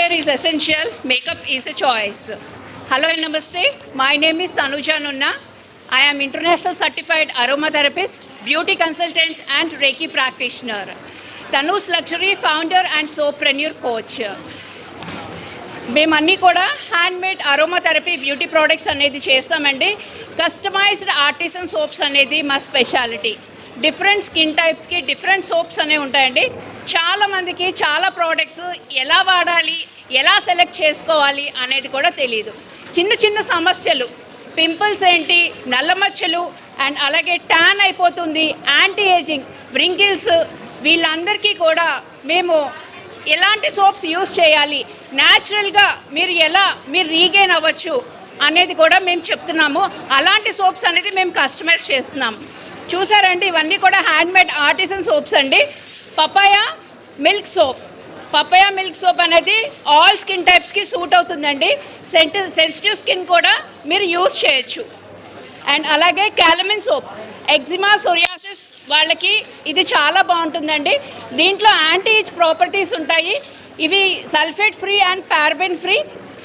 Care is essential makeup is a choice hello నమస్తే my name is I am international certified aroma therapist beauty consultant and reiki practitioner Tanu's luxury founder and soapreneur coach మేమన్నీ కూడా handmade aroma therapy beauty products అనేది చేస్తామండి. Customized artisan soaps అనేది మా speciality different skin టైప్స్కి different soaps అనేవి ఉంటాయండి. చాలామందికి చాలా ప్రోడక్ట్స్ ఎలా వాడాలి ఎలా సెలెక్ట్ చేసుకోవాలి అనేది కూడా తెలియదు చిన్న చిన్న సమస్యలు పింపుల్స్ ఏంటి నల్ల మచ్చలు అండ్ అలాగే ట్యాన్ అయిపోతుంది యాంటీ ఏజింగ్ వ్రింకిల్స్ వీళ్ళందరికీ కూడా మేము ఎలాంటి సోప్స్ యూస్ చేయాలి న్యాచురల్గా మీరు ఎలా మీరు రీగైన్ అవ్వచ్చు అనేది కూడా మేము చెప్తున్నాము. అలాంటి సోప్స్ అనేది మేము కస్టమైజ్ చేస్తున్నాం. చూసారండి ఇవన్నీ కూడా హ్యాండ్మేడ్ ఆర్టిసన్ సోప్స్ అండి. Papaya milk soap. Papaya milk soap అనేది ఆల్ స్కిన్ టైప్స్కి సూట్ అవుతుందండి. సెంట్ సెన్సిటివ్ స్కిన్ కూడా మీరు యూస్ చేయొచ్చు. అండ్ అలాగే క్యాలమిన్ సోప్. ఎగ్జిమా సోరియాసిస్ వాళ్ళకి ఇది చాలా బాగుంటుందండి. దీంట్లో యాంటీ ప్రాపర్టీస్ ఉంటాయి. ఇవి sulphate free and paraben free.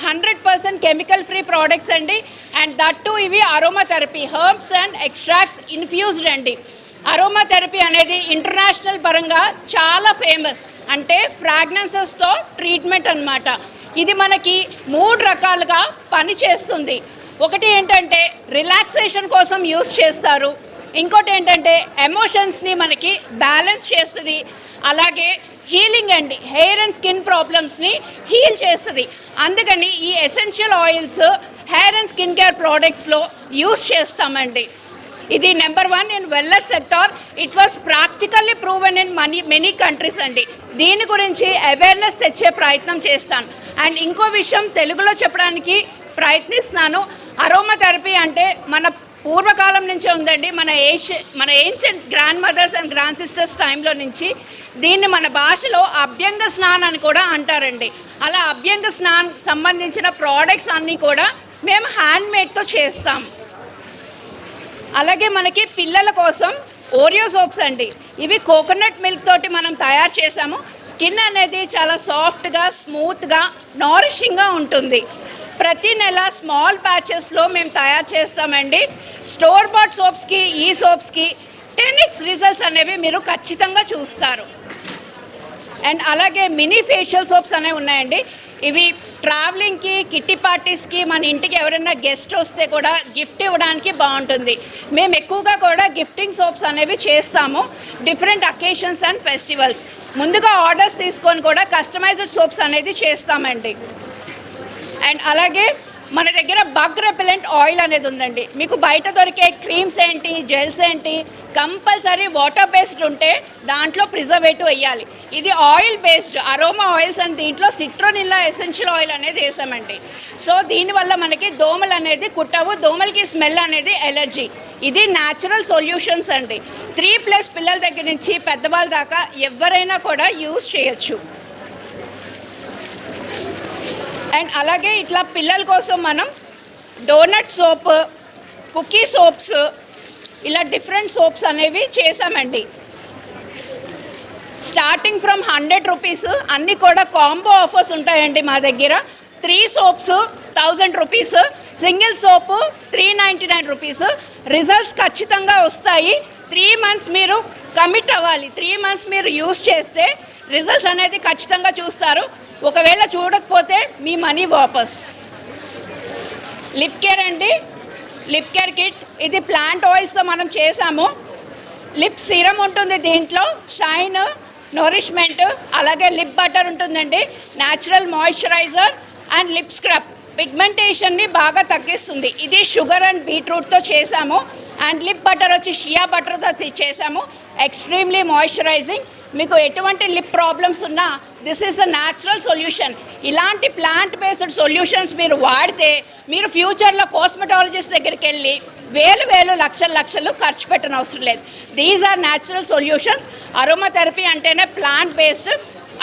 Hundred percent chemical free products అండి. అండ్ దట్ టూ ఇవి aromatherapy herbs and extracts infused అండి. అరోమాథెరపీ అనేది ఇంటర్నేషనల్ పరంగా చాలా ఫేమస్ అంటే ఫ్రాగ్నెన్సెస్తో ట్రీట్మెంట్ అన్నమాట. ఇది మనకి మూడు రకాలుగా పనిచేస్తుంది ఒకటి ఏంటంటే రిలాక్సేషన్ కోసం యూస్ చేస్తారు. ఇంకోటి ఏంటంటే ఎమోషన్స్ని మనకి బ్యాలెన్స్ చేస్తుంది. అలాగే హీలింగ్ అండి హెయిర్ అండ్ స్కిన్ ప్రాబ్లమ్స్ని హీల్ చేస్తుంది. అందుకని ఈ essential oils hair and skin care ప్రోడక్ట్స్లో use చేస్తామండి. ఇది number one in wellness sector. It was practically proven in many many countries అండి. దీని గురించి అవేర్నెస్ తెచ్చే ప్రయత్నం చేస్తాను. అండ్ ఇంకో విషయం తెలుగులో చెప్పడానికి ప్రయత్నిస్తున్నాను. అరోమా థెరపీ అంటే మన పూర్వకాలం నుంచే ఉందండి. మన ఏషి మన ancient grandmothers and grand sisters టైంలో నుంచి దీన్ని మన భాషలో అభ్యంగ స్నాన్ అని కూడా అంటారండి. అలా అభ్యంగ స్నాన్ సంబంధించిన ప్రోడక్ట్స్ అన్నీ కూడా మేము హ్యాండ్మేడ్తో చేస్తాం. అలాగే మనకి పిల్లల కోసం ఓరియో సోప్స్ అండి. ఇవి కోకోనట్ మిల్క్ తోటి మనం తయారు చేసాము స్కిన్ అనేది చాలా సాఫ్ట్గా స్మూత్గా నారిషింగ్గా ఉంటుంది. ప్రతి నెల స్మాల్ ప్యాచెస్లో మేము తయారు చేస్తామండి. స్టోర్ బాట్ సోప్స్కి ఈ సోప్స్కి టెన్ ఎక్స్ రిజల్ట్స్ అనేవి మీరు ఖచ్చితంగా చూస్తారు. అండ్ అలాగే మినీ ఫేషియల్ సోప్స్ అనేవి ఉన్నాయండి. ఇవి ట్రావెలింగ్కి కిట్టి పార్టీస్కి మన ఇంటికి ఎవరైనా గెస్ట్ వస్తే కూడా గిఫ్ట్ ఇవ్వడానికి బాగుంటుంది. మేము ఎక్కువగా కూడా గిఫ్టింగ్ సోప్స్ అనేవి చేస్తాము. Different occasions and festivals. ముందుగా ఆర్డర్స్ తీసుకొని కూడా కస్టమైజ్డ్ సోప్స్ అనేది చేస్తామండి. అండ్ అలాగే మన దగ్గర బగ్ రెపెలెంట్ ఆయిల్ అనేది ఉందండి. మీకు బయట దొరికే క్రీమ్స్ ఏంటి జెల్స్ ఏంటి కంపల్సరీ వాటర్ బేస్డ్ ఉంటే దాంట్లో ప్రిజర్వేటివ్ వేయాలి. ఇది ఆయిల్ బేస్డ్ అరోమా ఆయిల్స్ అని దీంట్లో సిట్రోనిల్లా ఎసెన్షియల్ ఆయిల్ అనేది వేసామండి. సో దీనివల్ల మనకి దోమలు అనేది కుట్టవు దోమలకి స్మెల్ అనేది ఎలర్జీ. ఇది న్యాచురల్ సొల్యూషన్స్ అండి. త్రీ ప్లస్ పిల్లల దగ్గర నుంచి పెద్దవాళ్ళ దాకా ఎవరైనా కూడా యూస్ చేయొచ్చు. అండ్ అలాగే ఇట్లా పిల్లల కోసం మనం డోనట్ సోప్ కుకీ సోప్స్ ఇలా డిఫరెంట్ సోప్స్ అనేవి చేసామండి. స్టార్టింగ్ ఫ్రమ్ హండ్రెడ్ రూపీస్ అన్నీ కూడా కాంబో ఆఫర్స్ ఉంటాయండి మా దగ్గర. Three soaps thousand rupees single soap three ninety nine rupees. Results ఖచ్చితంగా వస్తాయి. త్రీ మంత్స్ మీరు కమిట్ అవ్వాలి. త్రీ మంత్స్ మీరు యూస్ చేస్తే రిజల్ట్స్ అనేది ఖచ్చితంగా చూస్తారు. ఒకవేళ చూడకపోతే మీ మనీ వాపస్. లిప్ కేర్ అండి. లిప్ కేర్ కిట్ ఇది ప్లాంట్ ఆయిల్స్తో మనం చేసాము. లిప్ సీరం ఉంటుంది దీంట్లో. షైన్ నోరిష్మెంట్ అలాగే లిప్ బటర్ ఉంటుందండి. Natural moisturizer and lip scrub పిగ్మెంటేషన్ని బాగా తగ్గిస్తుంది. ఇది షుగర్ అండ్ బీట్రూట్తో చేసాము. అండ్ లిప్ బటర్ వచ్చి షియా బటర్తో చేసాము. ఎక్స్ట్రీమ్లీ మాయిశ్చరైజింగ్ మీకు ఎటువంటి లిప్ ప్రాబ్లమ్స్ ఉన్నా this is the natural solution ఇలాంటి ప్లాంట్ బేస్డ్ సొల్యూషన్స్ మీరు వాడితే మీరు ఫ్యూచర్లో కాస్మెటాలజిస్ట్ దగ్గరికి వెళ్ళి వేలు వేలు లక్షల లక్షలు ఖర్చు పెట్టనవసరం లేదు. These are natural solutions aromatherapy అంటేనే ప్లాంట్ బేస్డ్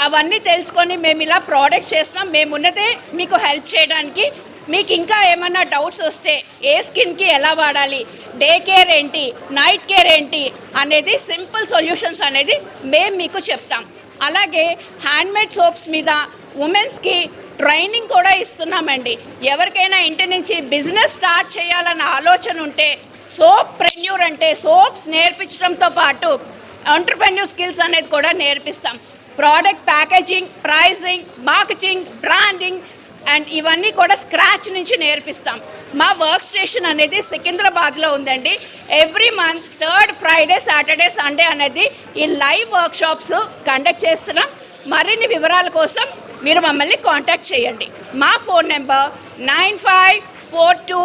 అవన్నీ తెలుసుకొని మేము ఇలా ప్రోడక్ట్స్ చేస్తాం మేము ఉన్నదే మీకు హెల్ప్ చేయడానికి మీకు ఇంకా ఏమన్నా డౌట్స్ వస్తే ఏ స్కిన్కి ఎలా వాడాలి డే కేర్ ఏంటి నైట్ కేర్ ఏంటి అనేది సింపుల్ సొల్యూషన్స్ అనేది మేము మీకు చెప్తాం. అలాగే హ్యాండ్మేడ్ సోప్స్ మీద ఉమెన్స్కి ట్రైనింగ్ కూడా ఇస్తున్నామండి. ఎవరికైనా ఇంటి నుంచి బిజినెస్ స్టార్ట్ చేయాలన్న ఆలోచన ఉంటే సోప్ ప్రెన్యూర్ అంటే సోప్స్ నేర్పించడంతో పాటు ఎంటర్ప్రెన్యూర్ స్కిల్స్ అనేది కూడా నేర్పిస్తాం. Product packaging pricing marketing branding and ఇవన్నీ కూడా స్క్రాచ్ నుంచి నేర్పిస్తాం. మా వర్క్ స్టేషన్ అనేది సికింద్రాబాద్లో ఉందండి. Every month third Friday Saturday Sunday అనేది ఈ లైవ్ వర్క్షాప్స్ కండక్ట్ చేస్తున్నాం. మరిన్ని వివరాల కోసం మీరు మమ్మల్ని కాంటాక్ట్ చేయండి. మా phone number nine five four two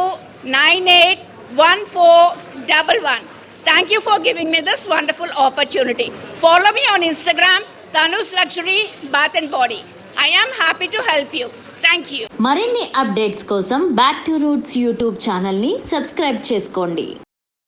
nine eight one four double one. Thank you for giving me this wonderful opportunity follow me on Instagram Tanu's luxury bath and body I am happy to help you thank you మరిన్ని updates కోసం back to roots YouTube ఛానల్ని subscribe చేసుకోండి.